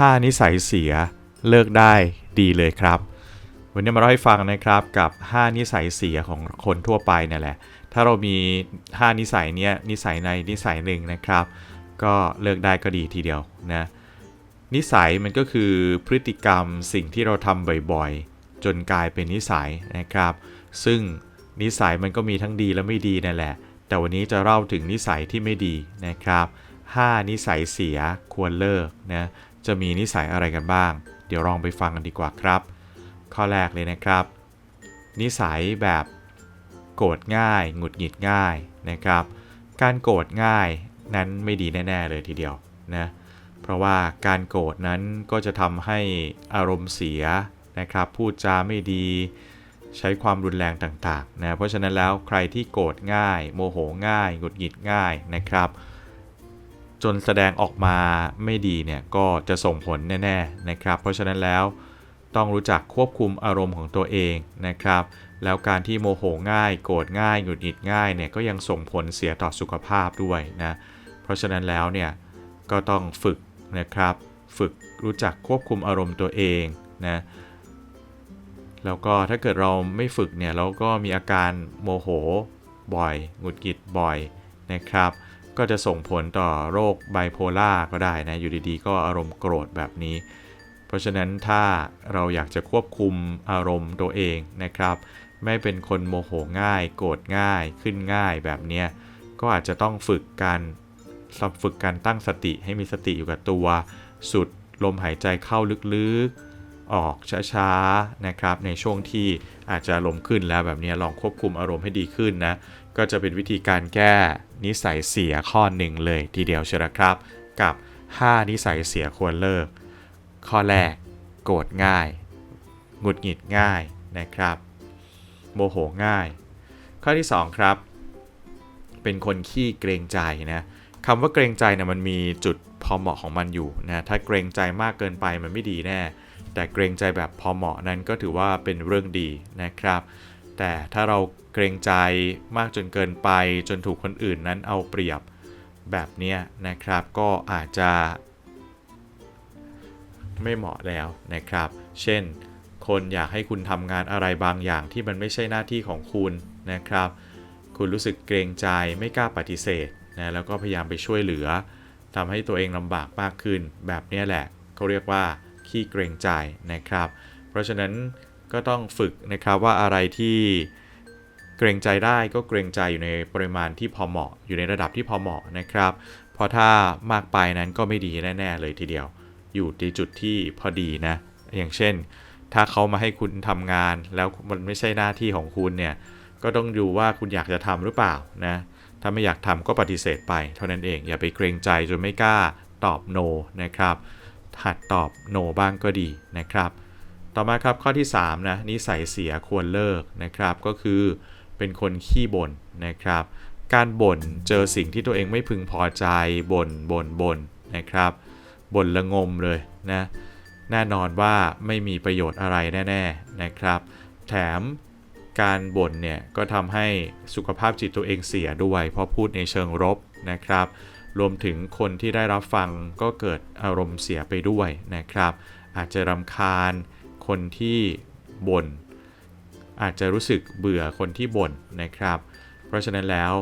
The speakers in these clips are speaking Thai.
5นิสัยเสียเลิกได้ดีเลยครับ วันนี้มาเล่าให้ฟังนะครับกับ 5 นิสัยเสียของคนทั่วไปนั่แหละ ถ้าเรามี 5 นิสัยเนี้ยนิสัยในนิสัยหนึ่งนะครับ ก็เลิกได้ก็ดีทีเดียวนะนิสัยมันก็คือพฤติกรรมสิ่งที่เราทำบ่อยๆ จนกลายเป็นนิสัยนะครับ ซึ่งนิสัยมันก็มีทั้งดีและไม่ดีนั่นแหละ แต่วันนี้จะเล่าถึงนิสัยที่ไม่ดีนะครับ 5 นิสัยเสียควรเลิกนะ จะมีนิสัยอะไรกันบ้าง เดี๋ยวลองไปฟังกันดีกว่าครับ ข้อแรกเลยนะครับ นิสัยแบบโกรธง่าย หงุดหงิดง่ายนะครับ การโกรธง่ายนั้นไม่ดีแน่ๆเลยทีเดียวนะเพราะว่าการโกรธนั้นก็จะทำให้อารมณ์เสียนะครับ พูดจาไม่ดีใช้ความรุนแรงต่างๆนะเพราะฉะนั้นแล้วใครที่โกรธง่าย โมโหง่าย หงุดหงิดง่ายนะครับ จนแสดงออกมาไม่ดีเนี่ยก็จะส่งผลแน่ๆนะครับ เพราะฉะนั้นแล้วต้องรู้จักควบคุมอารมณ์ของตัวเองนะครับ แล้วการที่โมโหง่าย โกรธง่ายหงุดหงิดง่ายเนี่ยก็ยังส่งผลเสียต่อสุขภาพด้วยนะเพราะฉะนั้นแล้วเนี่ยก็ต้องฝึกนะครับ ฝึกรู้จักควบคุมอารมณ์ตัวเองนะแล้วก็ถ้าเกิดเราไม่ฝึกเนี่ยเราก็มีอาการโมโหบ่อยหงุดหงิดบ่อยนะครับ ก็จะส่งผลต่อโรคไบโพล่าก็ได้นะ อยู่ดีๆ ก็อารมณ์โกรธแบบนี้ เพราะฉะนั้นถ้าเราอยากจะควบคุมอารมณ์ตัวเองนะครับ ไม่เป็นคนโมโหง่าย โกรธง่ายขึ้นง่ายแบบนี้ก็อาจจะต้องฝึกการฝึกการตั้งสติให้มีสติอยู่กับตัว สุดลมหายใจเข้าลึกๆ ออกช้าๆนะครับในช่วงที่อาจจะลมขึ้นแล้วแบบนี้ลองควบคุมอารมณ์ให้ดีขึ้นนะก็จะเป็นวิธีการแก้นิสัยเสียข้อหนึ่งเลยทีเดียวเชียวนะครับ กับ 5 นิสัยเสียควรเลิก ข้อแรกโกรธง่ายหงุดหงิดง่ายนะครับ โมโหง่าย ข้อที่ 2 ครับ เป็นคนขี้เกรงใจนะคำว่าเกรงใจนะมันมีจุดพอเหมาะของมันอยู่นะถ้าเกรงใจมากเกินไปมันไม่ดีแน่ แต่เกรงใจแบบพอเหมาะนั้นก็ถือว่าเป็นเรื่องดีนะครับ แต่ถ้าเราเกรงใจมากจนเกินไปจนถูกคนอื่นนั้นเอาเปรียบแบบนี้นะครับ ก็อาจจะไม่เหมาะแล้วนะครับ เช่น คนอยากให้คุณทำงานอะไรบางอย่างที่มันไม่ใช่หน้าที่ของคุณนะครับ คุณรู้สึกเกรงใจไม่กล้าปฏิเสธนะแล้วก็พยายามไปช่วยเหลือทำให้ตัวเองลำบากมากขึ้น แบบนี้แหละเขาเรียกว่า ขี้เกรงใจนะครับ เพราะฉะนั้นก็ต้องฝึกนะครับว่าอะไรที่เกรงใจได้ก็เกรงใจอยู่ในปริมาณที่พอเหมาะ อยู่ในระดับที่พอเหมาะนะครับ เพราะถ้ามากไปนั้นก็ไม่ดีแน่ๆเลยทีเดียว อยู่ในจุดที่พอดีนะ อย่างเช่น ถ้าเขามาให้คุณทำงานแล้วมันไม่ใช่หน้าที่ของคุณเนี่ยก็ต้องดูว่าคุณอยากจะทำหรือเปล่านะถ้าไม่อยากทำก็ปฏิเสธไป เท่านั้นเองอย่าไปเกรงใจจนไม่กล้าตอบ no นะครับ หัดตอบโ no บ้างก็ดีนะครับ ต่อมาครับข้อที่3นะนิสัยเสียควรเลิกนะครับ ก็คือเป็นคนขี้บ่นนะครับ การบ่นเจอสิ่งที่ตัวเองไม่พึงพอใจบ่นบ่นบ่นนะครับบ่นละงมเลยนะแน่นอนว่าไม่มีประโยชน์อะไรแน่ๆนะครับ แถมการบ่นเนี่ยก็ทำให้สุขภาพจิตตัวเองเสียด้วย เพราะพูดในเชิงรบนะครับ รวมถึงคนที่ได้รับฟังก็เกิดอารมณ์เสียไปด้วยนะครับ อาจจะรำคาญคนที่บ่นอาจจะรู้สึกเบื่อคนที่บ่นนะครับ เพราะฉะนั้นแล้ว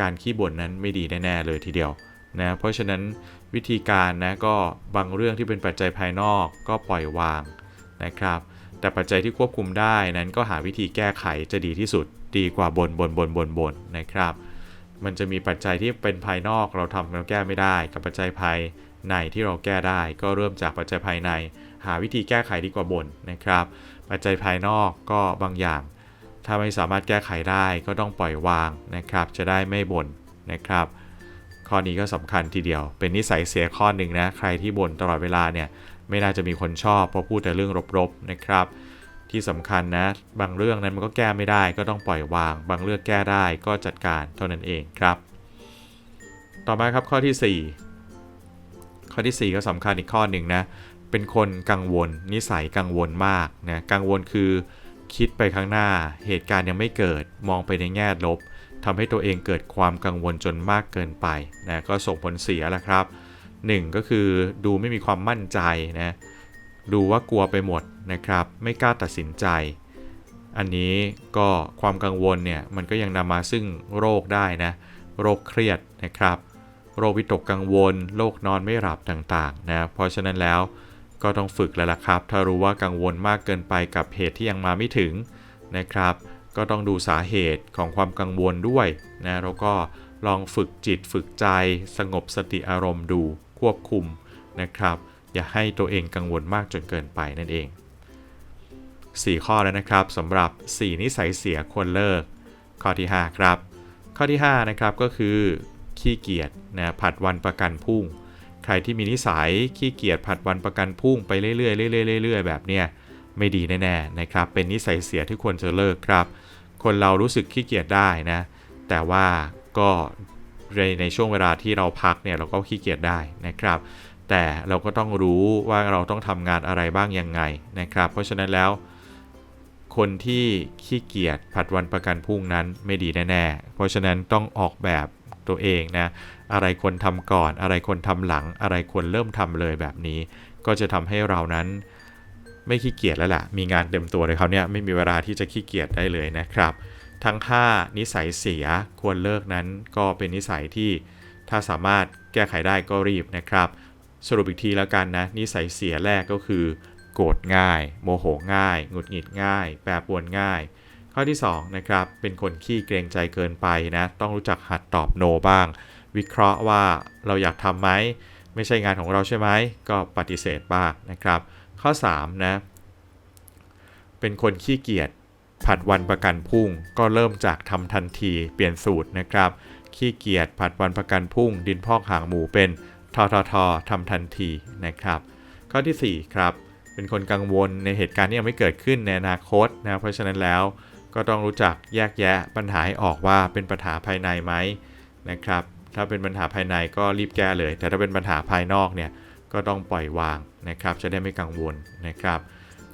การขี้บ่นนั้นไม่ดีแน่ๆเลยทีเดียวนะเพราะฉะนั้นวิธีการนะก็บางเรื่องที่เป็นปัจจัยภายนอกก็ปล่อยวางนะครับ แต่ปัจจัยที่ควบคุมได้นั้นก็หาวิธีแก้ไขจะดีที่สุดดีกว่าบนบนบนบนบนนะครับ มันจะมีปัจจัยที่เป็นภายนอกเราทำเราแก้ไม่ได้ กับปัจจัยภายในที่เราแก้ได้ ก็เริ่มจากปัจจัยภายใน หาวิธีแก้ไขดีกว่าบนนะครับ ปัจจัยภายนอกก็บางอย่าง ถ้าไม่สามารถแก้ไขได้ก็ต้องปล่อยวางนะครับ จะได้ไม่บ่นนะครับ ข้อนี้ก็สำคัญทีเดียว เป็นนิสัยเสียข้อหนึ่งนะ ใครที่บ่นตลอดเวลาเนี่ยไม่น่าจะมีคนชอบเพราะพูดแต่เรื่องรบๆนะครับ ที่สำคัญนะ บางเรื่องนั้นมันก็แก้ไม่ได้ ก็ต้องปล่อยวาง บางเรื่องแก้ได้ก็จัดการเท่านั้นเองครับ ต่อมาครับข้อที่ 4 ข้อที่ 4 ก็สำคัญอีกข้อหนึ่งนะ เป็นคนกังวล นิสัยกังวลมากนะ กังวลคือคิดไปข้างหน้า เหตุการณ์ยังไม่เกิด มองไปในแง่ลบทำให้ตัวเองเกิดความกังวลจนมากเกินไปนะ ก็ส่งผลเสียแล้วครับ 1 ก็คือดูไม่มีความมั่นใจนะ ดูว่ากลัวไปหมดนะครับ ไม่กล้าตัดสินใจ อันนี้ก็ความกังวลเนี่ยมันก็ยังนำมาซึ่งโรคได้นะ โรคเครียดนะครับ โรควิตกกังวล โรคนอนไม่หลับต่างๆนะ เพราะฉะนั้นแล้วก็ต้องฝึกแล้วล่ะครับ ถ้ารู้ว่ากังวลมากเกินไปกับเหตุที่ยังมาไม่ถึงนะครับ ก็ต้องดูสาเหตุของความกังวลด้วยนะแล้วก็ลองฝึกจิตฝึกใจ สงบสติอารมณ์ดูควบคุมนะครับ อย่าให้ตัวเองกังวลมากจนเกินไปนั่นเอง 4 ข้อแล้วนะครับสำหรับ 4 นิสัยเสียควรเลิก ข้อที่ 5 ครับ ข้อที่ 5 นะครับก็คือขี้เกียจนะผัดวันประกันพรุ่ง ใครที่มีนิสัยขี้เกียจผัดวันประกันพรุ่งไปเรื่อยๆเรื่อยๆเรื่อยๆแบบเนี้ยไม่ดีแน่ๆนะครับ เป็นนิสัยเสียที่ควรจะเลิกครับ คนเรารู้สึกขี้เกียจได้นะ แต่ว่าก็ในในช่วงเวลาที่เราพักเนี่ยเราก็ขี้เกียจได้นะครับ แต่เราก็ต้องรู้ว่าเราต้องทำงานอะไรบ้างยังไงนะครับ เพราะฉะนั้นแล้วคนที่ขี้เกียจผัดวันประกันพรุ่งนั้นไม่ดีแน่ๆ เพราะฉะนั้นต้องออกแบบตัวเองนะ อะไรควรทำก่อน อะไรควรทำหลัง อะไรควรเริ่มทำเลยแบบนี้ ก็จะทำให้เรานั้นไม่ขี้เกียจแล้วล่ะ มีงานเต็มตัวเลยเขาเนี่ยไม่มีเวลาที่จะขี้เกียจได้เลยนะครับ ทั้ง 5 นิสัยเสียควรเลิกนั้นก็เป็นนิสัยที่ถ้าสามารถแก้ไขได้ก็รีบนะครับ สรุปอีกทีแล้วกันนะนิสัยเสียแรกก็คือ โกรธง่าย โมโหง่ายหงุดหงิดง่าย แปรปรวนง่าย ข้อที่2นะครับเป็นคนขี้เกรงใจเกินไปนะต้องรู้จักหัดตอบโนบ้าง วิเคราะห์ว่าเราอยากทำไหมไม่ใช่งานของเราใช่ไหมก็ปฏิเสธบ้างนะครับ ข้อ3นะเป็นคนขี้เกียจผัดวันประกันพรุ่ง ก็เริ่มจากทำทันทีเปลี่ยนสูตรนะครับขี้เกียจผัดวันประกันพรุ่ง ดินพอกหางหมูเป็น ททททำทันทีนะครับ ข้อทีสี่ 4 ครับ เป็นคนกังวลในเหตุการณ์ที่ยังไม่เกิดขึ้นในอนาคตนะเพราะฉะนั้นแล้วก็ต้องรู้จักแยกแยะปัญหาให้ออกว่าเป็นปัญหาภายในไหมนะครับ ถ้าเป็นปัญหาภายในก็รีบแก้เลย แต่ถ้าเป็นปัญหาภายนอกเนี่ยก็ต้องปล่อยวางนะครับ จะได้ไม่กังวลนะครับ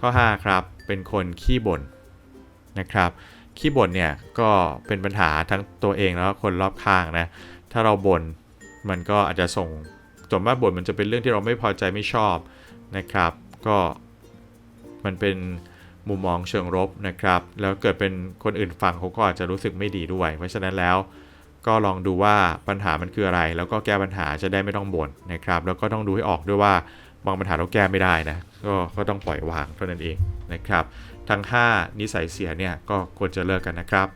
ข้อ 5 ครับ เป็นคนขี้บ่นนะครับ ขี้บ่นเนี่ยก็เป็นปัญหาทั้งตัวเองแล้วก็คนรอบข้างนะ ถ้าเราบ่นมันก็อาจจะส่ง ส่วนมากบ่นมันจะเป็นเรื่องที่เราไม่พอใจไม่ชอบนะครับ ก็มันเป็นมุมมองเชิงลบนะครับ แล้วเกิดเป็นคนอื่นฟังเขาก็อาจจะรู้สึกไม่ดีด้วย เพราะฉะนั้นแล้วก็ลองดูว่าปัญหามันคืออะไร แล้วก็แก้ปัญหาจะได้ไม่ต้องบ่นนะครับ แล้วก็ต้องดูให้ออกด้วยว่าบางปัญหาเราแก้ไม่ได้นะก็ก็ต้องปล่อยวางเท่านั้นเองนะครับ ทั้ง 5 นิสัยเสียเนี่ยก็ควรจะเลิกกันนะครับ